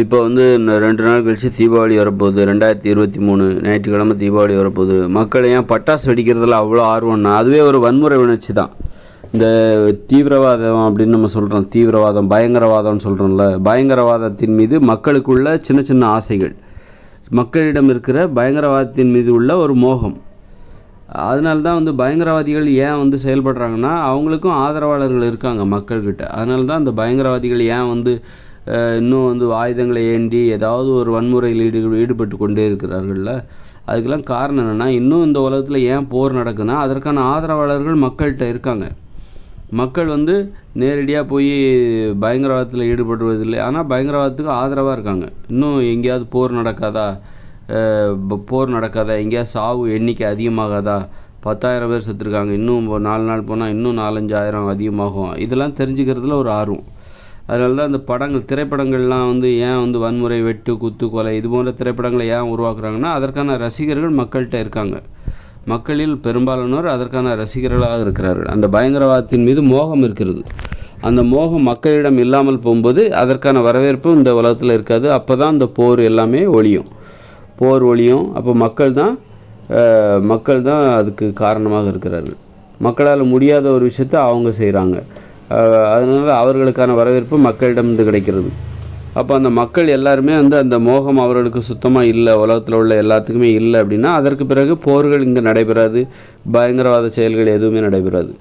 இப்போ வந்து ரெண்டு நாள் கழிச்சு தீபாவளி வரப்போகுது. ரெண்டாயிரத்தி இருபத்தி மூணு ஞாயிற்றுக்கிழமை தீபாவளி வரப்போகுது. மக்கள் ஏன் பட்டாசு வெடிக்கிறதுல அவ்வளோ ஆர்வம்னா அதுவே ஒரு வன்முறை உணர்ச்சி தான். இந்த தீவிரவாதம் அப்படின்னு நம்ம சொல்கிறோம் தீவிரவாதம் பயங்கரவாதம்னு சொல்கிறோம்ல பயங்கரவாதத்தின் மீது மக்களுக்குள்ள சின்ன சின்ன ஆசைகள். மக்களிடம் இருக்கிற பயங்கரவாதத்தின் மீது உள்ள ஒரு மோகம். அதனால தான் வந்து பயங்கரவாதிகள் ஏன் வந்து செயல்படுறாங்கன்னா அவங்களுக்கும் ஆதரவாளர்கள் இருக்காங்க மக்கள்கிட்ட. அதனால தான் அந்த பயங்கரவாதிகள் ஏன் வந்து இன்னும் வந்து ஆயுதங்களை ஏந்தி ஏதாவது ஒரு வன்முறையில் ஈடு ஈடுபட்டு கொண்டே இருக்கிறார்கள்ல. அதுக்கெல்லாம் காரணம் என்னென்னா இன்னும் இந்த உலகத்தில் ஏன் போர் நடக்குதுன்னா அதற்கான ஆதரவாளர்கள் மக்கள்கிட்ட இருக்காங்க. மக்கள் வந்து நேரடியாக போய் பயங்கரவாதத்தில் ஈடுபடுவதில்லை. ஆனால் பயங்கரவாதத்துக்கு ஆதரவாக இருக்காங்க. இன்னும் எங்கேயாவது போர் நடக்காதா? போர் நடக்காதா? எங்கேயாவது சாவு எண்ணிக்கை அதிகமாகாதா? பத்தாயிரம் பேர் செத்துருக்காங்க. இன்னும் நாலு நாள் போனால் இன்னும் நாலஞ்சாயிரம் அதிகமாகும். இதெல்லாம் தெரிஞ்சுக்கிறதுல ஒரு ஆர்வம். அதனால தான் அந்த படங்கள் திரைப்படங்கள்லாம் வந்து ஏன் வந்து வன்முறை வெட்டு குத்து கொலை இது போன்ற திரைப்படங்களை ஏன் உருவாக்குறாங்கன்னா அதற்கான ரசிகர்கள் மக்கள்கிட்ட இருக்காங்க. மக்களில் பெரும்பாலானோர் அதற்கான ரசிகர்களாக இருக்கிறார்கள். அந்த பயங்கரவாதத்தின் மீது மோகம் இருக்கிறது. அந்த மோகம் மக்களிடம் இல்லாமல் போகும்போது அதற்கான வரவேற்பு இந்த உலகத்தில் இருக்காது. அப்போ தான் இந்த போர் எல்லாமே ஒழியும். போர் ஒழியும். அப்போ மக்கள் தான் மக்கள் தான் அதுக்கு காரணமாக இருக்கிறார்கள். மக்களால் முடியாத ஒரு விஷயத்தை அவங்க செய்கிறாங்க அதனால் அவர்களுக்கான வரவேற்பு மக்களிடமிருந்து கிடைக்கிறது. அப்போ அந்த மக்கள் எல்லாருமே வந்து அந்த மோகம் அவர்களுக்கு சுத்தமாக இல்லை உலகத்தில் உள்ள எல்லாத்துக்குமே இல்லை அப்படின்னா அதற்கு பிறகு போர்கள் இங்கே நடைபெறாது பயங்கரவாத செயல்கள் எதுவுமே நடைபெறாது.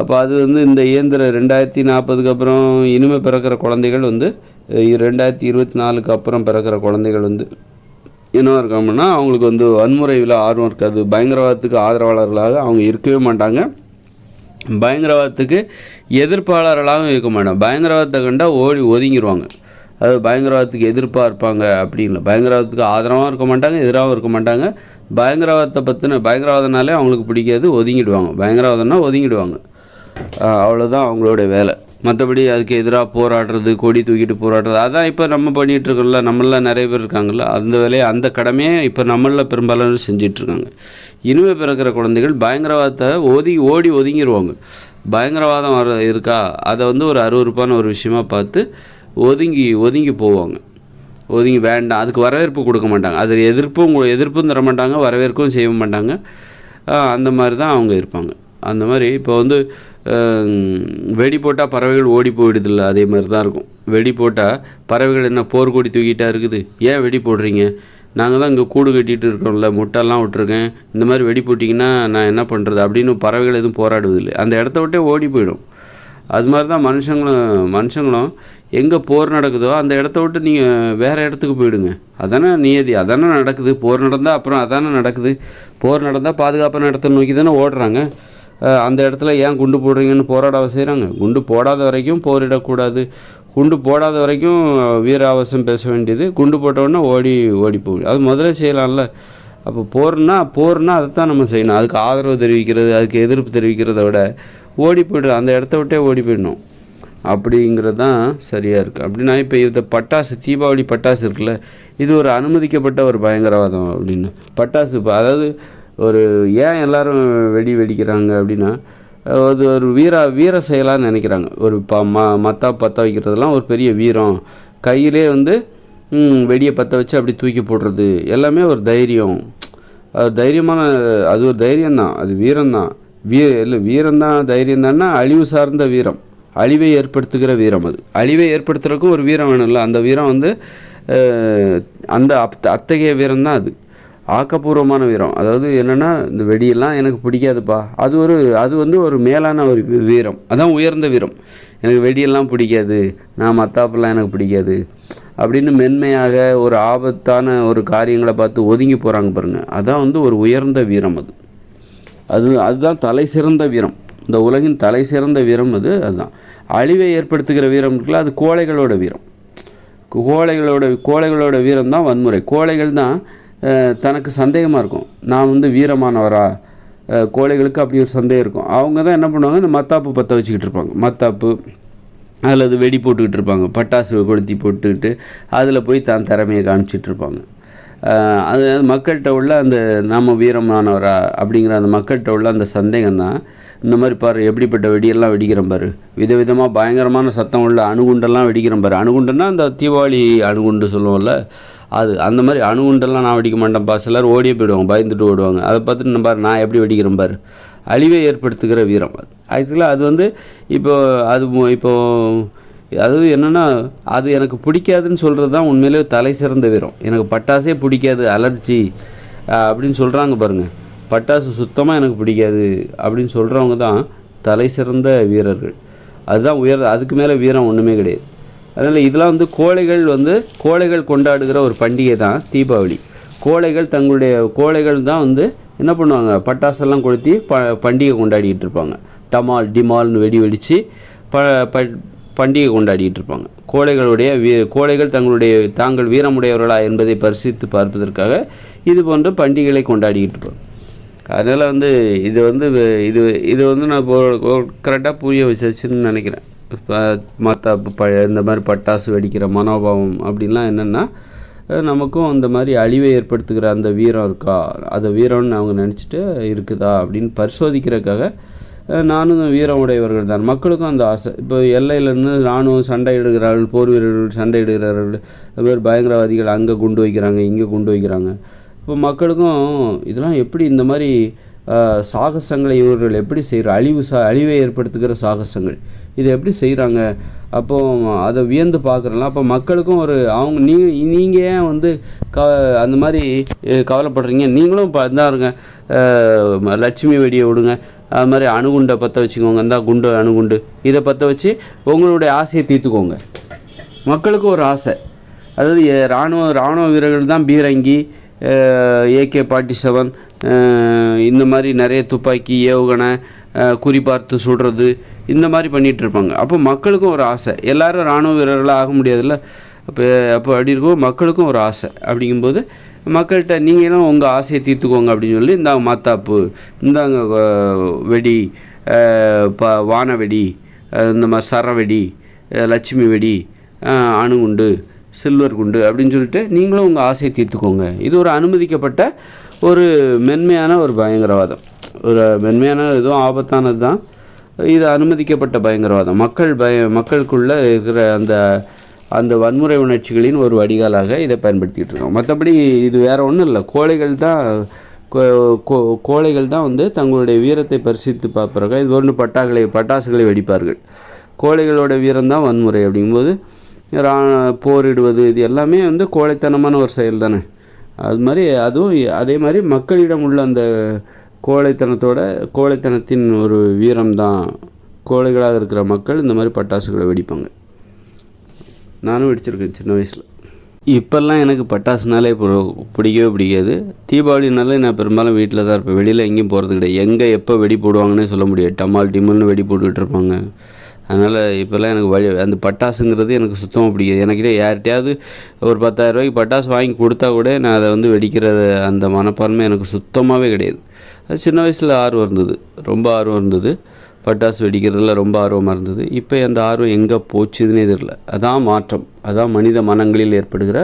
அப்போ அது வந்து இந்த இயந்திர ரெண்டாயிரத்தி நாற்பதுக்கு அப்புறம் இனிமே பிறக்கிற குழந்தைகள் வந்து ரெண்டாயிரத்தி இருபத்தி நாலுக்கு அப்புறம் பிறக்கிற குழந்தைகள் வந்து என்ன இருக்காங்கன்னா அவங்களுக்கு வந்து வன்முறையில் ஆர்வம் இருக்காது. பயங்கரவாதத்துக்கு ஆதரவாளர்களாக அவங்க இருக்கவே மாட்டாங்க. பயங்கரவாதத்துக்கு எதிர்ப்பாளர்களாகவும் இருக்க மாட்டாங்க பயங்கரவாதத்தை கண்டால் ஓடி ஒதுங்கிடுவாங்க அது பயங்கரவாதத்துக்கு எதிர்ப்பாக இருப்பாங்க அப்படின்ல பயங்கரவாதத்துக்கு ஆதரவாகவும் இருக்க மாட்டாங்க எதிராகவும் இருக்க மாட்டாங்க. பயங்கரவாதத்தை பற்றின பயங்கரவாதனாலே அவங்களுக்கு பிடிக்காது ஒதுங்கிடுவாங்க. பயங்கரவாதம்னா ஒதுங்கிடுவாங்க. அவ்வளோதான் அவங்களுடைய வேலை. மற்றபடி அதுக்கு எதிராக போராடுறது கொடி தூக்கிட்டு போராடுறது அதான் இப்போ நம்ம பண்ணிகிட்ருக்கோம்ல நம்மளாம் நிறைய பேர் இருக்காங்கல்ல அந்த வேலையை அந்த கடமையை இப்போ நம்மளில் பெரும்பாலான செஞ்சிட்ருக்காங்க இனிமே பிறக்கிற குழந்தைகள் பயங்கரவாதத்தை ஒதுங்கி ஓடி ஒதுங்கிடுவாங்க பயங்கரவாதம் வர இருக்கா? அதை வந்து ஒரு அருவருப்பான ஒரு விஷயமா பார்த்து ஒதுங்கி ஒதுங்கி போவாங்க. ஒதுங்கி வேண்டாம் அதுக்கு வரவேற்பு கொடுக்க மாட்டாங்க. அது எதிர்ப்பும் எதிர்ப்பும் தர மாட்டாங்க வரவேற்பும் செய்ய மாட்டாங்க அந்த மாதிரி தான் அவங்க இருப்பாங்க. அந்த மாதிரி இப்போ வந்து வெடி போட்டால் பறவைகள் ஓடி போயிடுதில்ல அதே மாதிரி தான் இருக்கும். வெடி போட்டால் பறவைகள் என்ன போர்க்கொடி தூக்கிட்டா இருக்குது? ஏன் வெடி போடுறீங்க? நாங்கள் தான் இங்கே கூடு கட்டிகிட்டு இருக்கோம்ல முட்டைலாம் விட்டுருக்கேன். இந்த மாதிரி வெடி போட்டிங்கன்னா நான் என்ன பண்ணுறது அப்படின்னு பறவைகள் எதுவும் போராடுவதில்லை அந்த இடத்த விட்டே ஓடி போயிடும். அது மாதிரி தான் மனுஷங்களும் மனுஷங்களும் எங்கே போர் நடக்குதோ அந்த இடத்த விட்டு நீங்கள் வேறு இடத்துக்கு போயிடுங்க. அதானே நியதி அதானே நடக்குது. போர் நடந்தால் அப்புறம் அதானே நடக்குது. போர் நடந்தால் பாதுகாப்பான இடத்த நோக்கி தானே ஓடுறாங்க. அந்த இடத்துல ஏன் குண்டு போடுறீங்கன்னு போராட செய்கிறாங்க குண்டு போடாத வரைக்கும் போரிடக்கூடாது. குண்டு போடாத வரைக்கும் வீராவசம் பேச வேண்டியது. குண்டு போட்டவுடனே ஓடி ஓடி போகும் அது முதல்ல செய்யலாம்ல. அப்போ போர்னா போர்னா அதை தான் நம்ம செய்யணும். அதுக்கு ஆதரவு தெரிவிக்கிறது அதுக்கு எதிர்ப்பு தெரிவிக்கிறத விட ஓடி போய்டும் அந்த இடத்த விட்டே ஓடி போயிடணும். அப்படிங்கிறது தான் சரியாக இருக்குது அப்படின்னா இப்போ இந்த பட்டாசு தீபாவளி பட்டாசு இருக்குல்ல இது ஒரு அனுமதிக்கப்பட்ட ஒரு பயங்கரவாதம் அப்படின்னு. பட்டாசு இப்போ அதாவது ஒரு ஏன் எல்லாரும் வெடி வெடிக்கிறாங்க அப்படின்னா அது ஒரு வீர வீர செயலாக நினைக்கிறாங்க. ஒரு ப ம மத்தா பற்ற வைக்கிறதெல்லாம் ஒரு பெரிய வீரம். கையிலே வந்து வெடியை பற்ற வச்சு அப்படி தூக்கி போடுறது. எல்லாமே ஒரு தைரியம். அது தைரியமான அது ஒரு தைரியம்தான். அது வீரம்தான். வீ இல்லை வீரம்தான் தைரியம் தான்னா அழிவு சார்ந்த வீரம். அழிவை ஏற்படுத்துகிற வீரம் அது. அழிவை ஏற்படுத்துறதுக்கும் ஒரு வீரம் வேணும்ல. அந்த வீரம் வந்து அந்த அத் அத்தகைய வீரம் தான் அது. ஆக்கப்பூர்வமான வீரம். அதாவது என்னென்னா இந்த வெடியெல்லாம் எனக்கு பிடிக்காதுப்பா. அது ஒரு அது வந்து ஒரு மேலான ஒரு வீரம். அதான் உயர்ந்த வீரம். எனக்கு வெடியெல்லாம் பிடிக்காது. நான் மத்தாப்பெல்லாம் எனக்கு பிடிக்காது. அப்படின்னு மென்மையாக ஒரு ஆபத்தான ஒரு காரியங்களை பார்த்து ஒதுங்கி போகிறாங்க பாருங்கள் அதான் வந்து ஒரு உயர்ந்த வீரம் அது. அது அதுதான் தலை சிறந்த வீரம். இந்த உலகின் தலை சிறந்த வீரம் அது அதுதான். அழிவை ஏற்படுத்துகிற வீரம் இருக்குல்ல அது கோழைகளோட வீரம். கோழைகளோட கோழைகளோட வீரம் தான் வன்முறை. கோழைகள் தான் தனக்கு சந்தேகமாக இருக்கும். நான் வந்து வீரமானவரா? கோழைகளுக்கு அப்படி ஒரு சந்தேகம் இருக்கும். அவங்க தான் என்ன பண்ணுவாங்க? இந்த மத்தாப்பு பற்ற வச்சுக்கிட்டு இருப்பாங்க. மத்தாப்பு அல்லது வெடி போட்டுக்கிட்டு இருப்பாங்க. பட்டாசு கொளுத்தி போட்டுக்கிட்டு அதில் போய் தான் திறமையை காமிச்சிட்டு இருப்பாங்க. அது மக்கள்கிட்ட உள்ள அந்த நாம வீரமானவரா அப்படிங்கிற அந்த மக்கள்கிட்ட உள்ள அந்த சந்தேகம் தான். இந்த மாதிரி பாரு எப்படிப்பட்ட வெடியெல்லாம் வெடிக்கிறோம் பாரு. விதவிதமாக பயங்கரமான சத்தம் உள்ள அணுகுண்டெல்லாம் வெடிக்கிறேன் பாரு. அணுகுண்டுன்னா அந்த தீபாவளி அணுகுண்டு சொல்லுவோம்ல. அது அந்த மாதிரி அணுகுண்டெல்லாம் நான் வெடிக்க மாட்டேன்ப்பா சிலர் ஓடியே போயிடுவாங்க பயந்துட்டு ஓடுவாங்க. அதை பார்த்துட்டு நான் பாரு நான் எப்படி வெடிக்கிறேன் பாரு. அழிவை ஏற்படுத்துகிற வீரம் அது. ஆக்சுவலாக அது வந்து இப்போ அது இப்போது இப்போ அதாவது என்னென்னா அது எனக்கு பிடிக்காதுன்னு சொல்கிறது தான் உண்மையிலே தலை சிறந்த வீரம். எனக்கு பட்டாசே பிடிக்காது அலர்ஜி அப்படின்னு சொல்கிறாங்க பாருங்கள் பட்டாசு சுத்தமாக எனக்கு பிடிக்காது அப்படின்னு சொல்கிறவங்க தான் தலை சிறந்த வீரர்கள். அதுதான் உயர் அதுக்கு மேலே வீரம் ஒன்றுமே கிடையாது. அதனால் இதெல்லாம் வந்து கோழைகள் வந்து கோழைகள் கொண்டாடுகிற ஒரு பண்டிகை தான் தீபாவளி. கோழைகள் தங்களுடைய கோழைகள் தான் வந்து என்ன பண்ணுவாங்க? பட்டாசெல்லாம் கொளுத்தி ப பண்டிகை கொண்டாடிக்கிட்டு இருப்பாங்க. டமால் டிமால்னு வெடி வெடித்து ப ப பண்டிகை கொண்டாடிட்டு இருப்பாங்க. கோழைகளுடைய வீ கோழைகள் தங்களுடைய தாங்கள் வீரமுடையவர்களா என்பதை பரிசித்து பார்ப்பதற்காக இது போன்ற பண்டிகைகளை கொண்டாடிக்கிட்டு இருப்பாங்க. அதனால் வந்து இது வந்து இது இது வந்து நான் கரெக்டாக புரிய வச்சாச்சுன்னு நினைக்கிறேன். மற்ற ப இந்த மாதிரி பட்டாசு வெடிக்கிற மனோபாவம் அப்படின்லாம் என்னென்னா நமக்கும் அந்த மாதிரி அழிவை ஏற்படுத்துகிற அந்த வீரம் இருக்கா? அந்த வீரம்னு அவங்க நினச்சிட்டு இருக்குதா அப்படின்னு பரிசோதிக்கிறதுக்காக நானும் வீரம் உடையவர்கள் தான். மக்களுக்கும் அந்த ஆசை. இப்போ எல்லையிலேருந்து ராணுவம் சண்டையிடுகிறார்கள் போர் வீரர்கள் சண்டையிடுகிறார்கள் அது மாதிரி பயங்கரவாதிகள் அங்கே குண்டு வைக்கிறாங்க இங்கே குண்டு வைக்கிறாங்க. இப்போ மக்களுக்கும் இதெல்லாம் எப்படி இந்த மாதிரி சாகசங்களை இவர்கள் எப்படி செய்கிற அழிவு சா அழிவை ஏற்படுத்துகிற சாகசங்கள்? இதை எப்படி செய்கிறாங்க அப்போ அதை வியந்து பார்க்குறலாம். அப்போ மக்களுக்கும் ஒரு அவங்க நீ நீங்கள் ஏன் வந்து க அந்த மாதிரி கவலைப்படுறீங்க? நீங்களும் இப்போ இந்தாருங்க இருங்க. லட்சுமி வெடியை விடுங்க. அது மாதிரி அணுகுண்டை பற்ற வச்சுக்கோங்க. இந்தா குண்டு அணுகுண்டு. இதை பற்ற வச்சு உங்களுடைய ஆசையை தீர்த்துக்கோங்க. மக்களுக்கு ஒரு ஆசை. அதாவது இராணுவ ராணுவ வீரர்கள் தான் பீரங்கி ஏகே ஃபார்ட்டி செவன் இந்த மாதிரி நிறைய துப்பாக்கி ஏவுகணை குறிபார்த்து சுடுறது இந்த மாதிரி பண்ணிகிட்டு இருப்பாங்க அப்போ மக்களுக்கும் ஒரு ஆசை. எல்லாரும் ராணுவ வீரர்களாக ஆக முடியாதுல்ல? அப்போ அப்போ அப்படி இருக்கும். மக்களுக்கும் ஒரு ஆசை. அப்படிங்கும்போது மக்கள்கிட்ட நீங்களும் உங்கள் ஆசையை தீர்த்துக்கோங்க அப்படின்னு சொல்லி இந்தாங்க மாத்தாப்பு இந்தாங்க வெடி ப வானவெடி இந்த மாதிரி சரவெடி லட்சுமி வெடி அணுகுண்டு சில்வர் குண்டு அப்படின்னு சொல்லிட்டு நீங்களும் உங்கள் ஆசையை தீர்த்துக்கோங்க. இது ஒரு அனுமதிக்கப்பட்ட ஒரு மென்மையான ஒரு பயங்கரவாதம். ஒரு மென்மையான இதுவும் ஆபத்தானது தான் இது அனுமதிக்கப்பட்ட பயங்கரவாதம். மக்கள் பய மக்களுக்குள்ளே இருக்கிற அந்த அந்த வன்முறை உணர்ச்சிகளின் ஒரு வடிகாலாக இதை பயன்படுத்திகிட்டு இருக்கோம். மற்றபடி இது வேறு ஒன்றும் இல்லை. கோழைகள் தான் கோ- கோ- கோழைகள் தான் வந்து தங்களுடைய வீரத்தை பரிசித்து பார்ப்பார்கள் இது ஒன்று பட்டாக்களை பட்டாசுகளை வெடிப்பார்கள். கோழைகளோட வீரம்தான் வன்முறை அப்படிங்கும்போது ரா போரிடுவது இது எல்லாமே வந்து கோழைத்தனமான ஒரு செயல் தானே அது மாதிரி அதுவும் அதே மாதிரி மக்களிடம் உள்ள அந்த கோழைத்தனத்தோட கோழைத்தனத்தின் ஒரு வீரம் தான் கோழைகளாக இருக்கிற மக்கள் இந்த மாதிரி பட்டாசுகளை வெடிப்பாங்க. நானும் வெடிச்சிருக்கேன் சின்ன வயசில். இப்போல்லாம் எனக்கு பட்டாசுனாலே பு- பிடிக்கவே பிடிக்காது. தீபாவளினாலே நான் பெரும்பாலும் வீட்டில் தான் இருப்பேன். வெளியில் எங்கேயும் போகிறது கிடையாது. எங்கே எப்போ வெடி போடுவாங்கன்னே சொல்ல முடியாது. டமால் டிமல்னு வெடி போட்டுக்கிட்டு இருப்பாங்க. அதனால் இப்போல்லாம் எனக்கு வழி அந்த பட்டாசுங்கிறது எனக்கு சுத்தமாக பிடிக்காது. எனக்கிட்ட யார்கிட்டயாவது ஒரு பத்தாயிரரூபாய்க்கு பட்டாசு வாங்கி கொடுத்தா கூட நான் அதை வந்து வெடிக்கிற அந்த மனப்பான்மை எனக்கு சுத்தமாகவே கிடையாது. அது சின்ன வயசில் ஆர்வம் இருந்தது. ரொம்ப ஆர்வம் இருந்தது. பட்டாசு வெடிக்கிறதுல ரொம்ப ஆர்வமாக இருந்தது. இப்போ அந்த ஆர்வம் எங்கே போச்சுதுன்னே தெரியல. அதான் மாற்றம். அதான் மனித மனங்களில் ஏற்படுகிற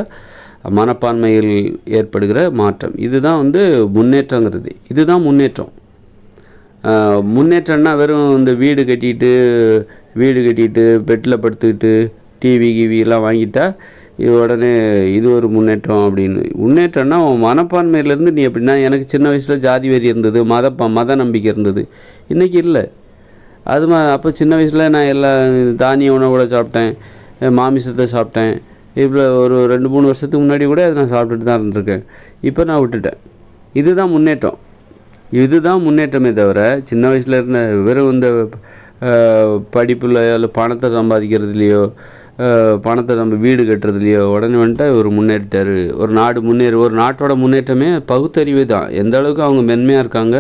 மனப்பான்மையில் ஏற்படுகிற மாற்றம். இதுதான் வந்து முன்னேற்றங்கிறது. இதுதான் முன்னேற்றம். முன்னேற்றம்னா வெறும் இந்த வீடு கட்டிட்டு வீடு கட்டிட்டு பெட்டில் படுத்துக்கிட்டு டிவி கிவி எல்லாம் வாங்கிட்டால் இது உடனே இது ஒரு முன்னேற்றம் அப்படின்னு. முன்னேற்றம்னா உன் மனப்பான்மையிலேருந்து நீ எப்படின்னா எனக்கு சின்ன வயசில் ஜாதி வெறி இருந்தது மத ப- மத நம்பிக்கை இருந்தது. இன்றைக்கி இல்லை. அது மா அப்போ சின்ன வயசில் நான் எல்லா தானிய உணவோட சாப்பிட்டேன் மாமிசத்தை சாப்பிட்டேன். இப்போ ஒரு ரெண்டு மூணு வருஷத்துக்கு முன்னாடி கூட அதை நான் சாப்பிட்டுட்டு தான் இருந்திருக்கேன். இப்போ நான் விட்டுட்டேன். இதுதான் முன்னேற்றம். இதுதான் முன்னேற்றமே தவிர சின்ன வயசில் இருந்த வெறும் இந்த படிப்பில் இல்லை பணத்தை சம்பாதிக்கிறதுலையோ பணத்தை நம்ம வீடு கட்டுறதுலையோ உடனே வந்துட்டு ஒரு முன்னேறிட்டார். ஒரு நாடு முன்னேறி ஒரு நாட்டோட முன்னேற்றமே பகுத்தறிவு தான். எந்த அளவுக்கு அவங்க மென்மையாக இருக்காங்க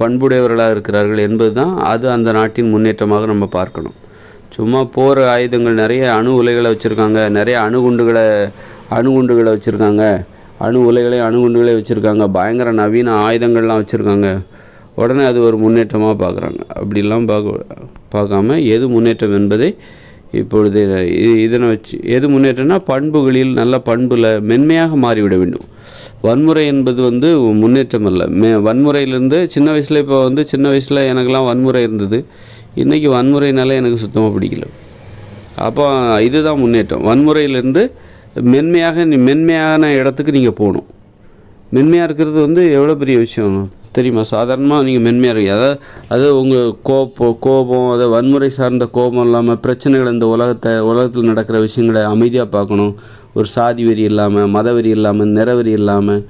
பண்புடையவர்களாக இருக்கிறார்கள் என்பது தான் அது அந்த நாட்டின் முன்னேற்றமாக நம்ம பார்க்கணும். சும்மா போர் ஆயுதங்கள் நிறைய அணு உலைகளை வச்சுருக்காங்க நிறைய அணுகுண்டுகளை அணுகுண்டுகளை வச்சுருக்காங்க. அணு உலைகளை அணுகுண்டுகளை வச்சுருக்காங்க. பயங்கர நவீன ஆயுதங்கள்லாம் வச்சுருக்காங்க. உடனே அது ஒரு முன்னேற்றமாக பார்க்குறாங்க. அப்படிலாம் பார்க்க பார்க்காம எது முன்னேற்றம் என்பதை இப்பொழுது இதனை வச்சு எது முன்னேற்றம்னா பண்புகளில் நல்ல பண்புல மென்மையாக மாறிவிட வேண்டும். வன்முறை என்பது வந்து முன்னேற்றம் அல்ல. மே வன்முறையிலேருந்து சின்ன வயசில் இப்போ வந்து சின்ன வயசில் எனக்கெல்லாம் வன்முறை இருந்தது. இன்றைக்கி வன்முறைனால எனக்கு சுத்தமாக பிடிக்கல. அப்போ இதுதான் முன்னேற்றம். வன்முறையிலேருந்து மென்மையாக நீ மென்மையான இடத்துக்கு நீங்கள் போகணும். மென்மையாக இருக்கிறது வந்து எவ்வளோ பெரிய விஷயம்? தெரியுமா? சாதாரணமாக நீங்கள் மென்மையாக இருக்கீங்க. அதாவது அது உங்கள் கோபம் கோபம் அதை வன்முறை சார்ந்த கோபம் இல்லாமல் பிரச்சனைகள் இந்த உலகத்தை உலகத்தில் நடக்கிற விஷயங்களை அமைதியாக பார்க்கணும். ஒரு சாதி வெறி இல்லாமல் மத வெறி இல்லாமல் நிறவெறி இல்லாமல்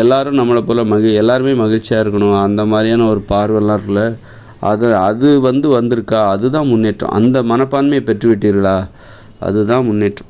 எல்லோரும் எல்லாரும் நம்மளை போல் மகி எல்லாருமே மகிழ்ச்சியாக இருக்கணும். அந்த மாதிரியான ஒரு பார்வைலாம் இருக்குல்ல. அது அது வந்து வந்திருக்கா? அதுதான் முன்னேற்றம். அந்த மனப்பான்மையை பெற்றுவிட்டீர்களா? அதுதான் முன்னேற்றம்.